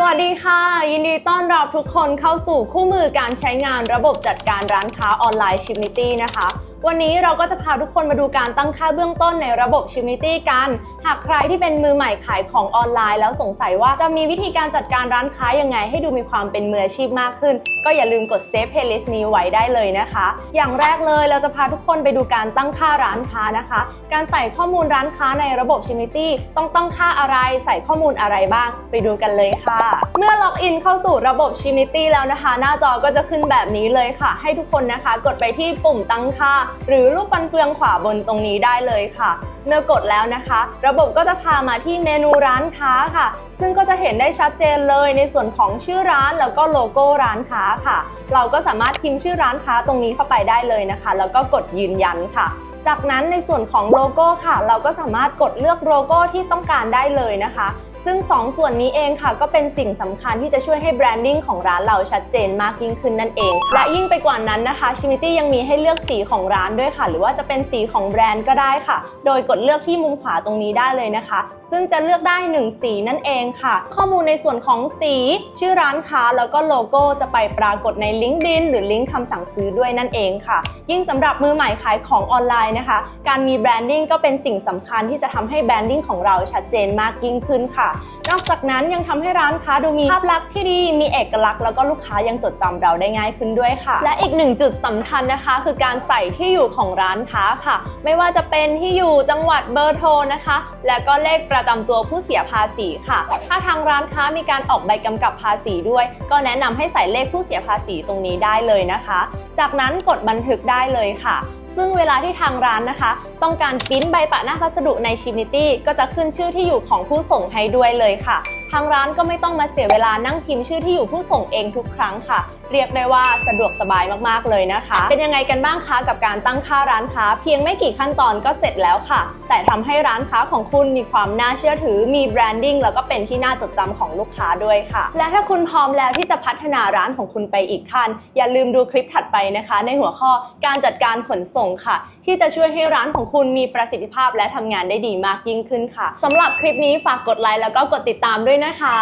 สวัสดีค่ะ ยินดีต้อนรับทุกคนเข้าสู่คู่มือการใช้งานระบบจัดการร้านค้าออนไลน์ชิมิตี้นะคะ วันนี้เราก็จะพาทุกคนมาดูการตั้งค่าเบื้องต้นในระบบ Shipnity กัน หากใครที่เป็นมือใหม่ขายของออนไลน์ แล้วสงสัยว่าจะมีวิธีการจัดการร้านค้ายังไง ให้ดูมีความเป็นมืออาชีพมากขึ้น ก็อย่าลืมกด Save Playlist นี้ไว้ได้เลยนะคะ อย่างแรกเลยเราจะพาทุกคนไปดูการตั้งค่าร้านค้านะคะ การใส่ข้อมูลร้านค้าในระบบ Shipnity ต้องตั้งค่าอะไรใส่ข้อมูลอะไรบ้าง ไปดูกันเลยค่ะ เมื่อล็อกอินเข้าสู่ระบบ Shipnity แล้วนะคะ หน้าจอก็จะขึ้นแบบนี้เลยค่ะ ให้ทุกคนนะคะ กดไปที่ปุ่มตั้งค่าหรือรูปฟันเฟืองขวาบนตรงนี้ได้เลยค่ะ เมื่อกดแล้วนะคะ ระบบก็จะพามาที่เมนูร้านค้าค่ะ ซึ่งก็จะเห็นได้ชัดเจนเลยในส่วนของชื่อร้านแล้วก็โลโก้ร้านค้าค่ะ เราก็สามารถพิมพ์ชื่อร้านค้าตรงนี้เข้าไปได้เลยนะคะ แล้วก็กดยืนยันค่ะจากนั้นในส่วนของโลโก้ค่ะ เราก็สามารถกดเลือกโลโก้ที่ต้องการได้เลยนะคะ ซึ่ง2ส่วนนี้เองค่ะ ก็เป็นสิ่งสำคัญที่จะช่วยให้แบรนดิ้งของร้านเราชัดเจนมากยิ่งขึ้นนั่นเอง และยิ่งไปกว่านั้นนะคะชิมิตี้ยังมีให้เลือกสีของร้านด้วยค่ะ หรือว่าจะเป็นสีของแบรนด์ก็ได้ค่ะ โดยกดเลือกที่มุมขวาตรงนี้ได้เลยนะคะ ซึ่งจะเลือกได้ 1 สีนั่นเองค่ะ ข้อมูลในส่วนของสี ชื่อร้านค้าแล้วก็โลโก้จะไปปรากฏในลิงก์บินหรือลิงก์คำสั่งซื้อด้วยนั่นเองค่ะ ยิ่งสำหรับมือใหม่ขายของออนไลน์นะคะ การมีแบรนดิ้งก็เป็นสิ่งสำคัญที่จะทำให้แบรนดิ้งของเราชัดเจนมากยิ่งขึ้นค่ะนอกจากนั้นยังทำให้ร้านค้าดูมีภาพลักษณ์ที่ดีมีเอกลักษณ์แล้วก็ลูกค้ายังจดจำเราได้ง่ายขึ้นด้วยค่ะ และอีกหนึ่งจุดสำคัญนะคะ คือการใส่ที่อยู่ของร้านค้าค่ะ ไม่ว่าจะเป็นที่อยู่จังหวัดเบอร์โทรนะคะ และก็เลขประจำตัวผู้เสียภาษีค่ะ ถ้าทางร้านค้ามีการออกใบกำกับภาษีด้วย ก็แนะนำให้ใส่เลขผู้เสียภาษีตรงนี้ได้เลยนะคะ จากนั้นกดบันทึกได้เลยค่ะ ซึ่งเวลาที่ทางร้านนะคะ ต้องการปริ้นใบปะหน้าพัสดุในชิมิตี้ก็จะขึ้นชื่อที่อยู่ของผู้ส่งให้ด้วยเลยค่ะ ทางร้านก็ไม่ต้องมาเสียเวลานั่งพิมพ์ชื่อที่อยู่ผู้ส่งเองทุกครั้งค่ะ เรียกได้ว่าสะดวกสบายมากๆเลยนะคะ เป็นยังไงกันบ้างคะกับการตั้งค่าร้านค้า เพียงไม่กี่ขั้นตอนก็เสร็จแล้วค่ะ แต่ทำให้ร้านค้าของคุณมีความน่าเชื่อถือ มีแบรนดิ้งแล้วก็เป็นที่น่าจดจำของลูกค้าด้วยค่ะ และถ้าคุณพร้อมแล้วที่จะพัฒนาร้านของคุณไปอีกขั้น อย่าลืมดูคลิปถัดไปนะคะ ในหัวข้อการจัดการขนส่งค่ะ ที่จะช่วยให้ร้านของคุณมีประสิทธิภาพและทำงานได้ดีมากยิ่งขึ้นค่ะสำหรับคลิปนี้ฝากกดไลค์แล้วก็กดติดตามด้วยนะคะ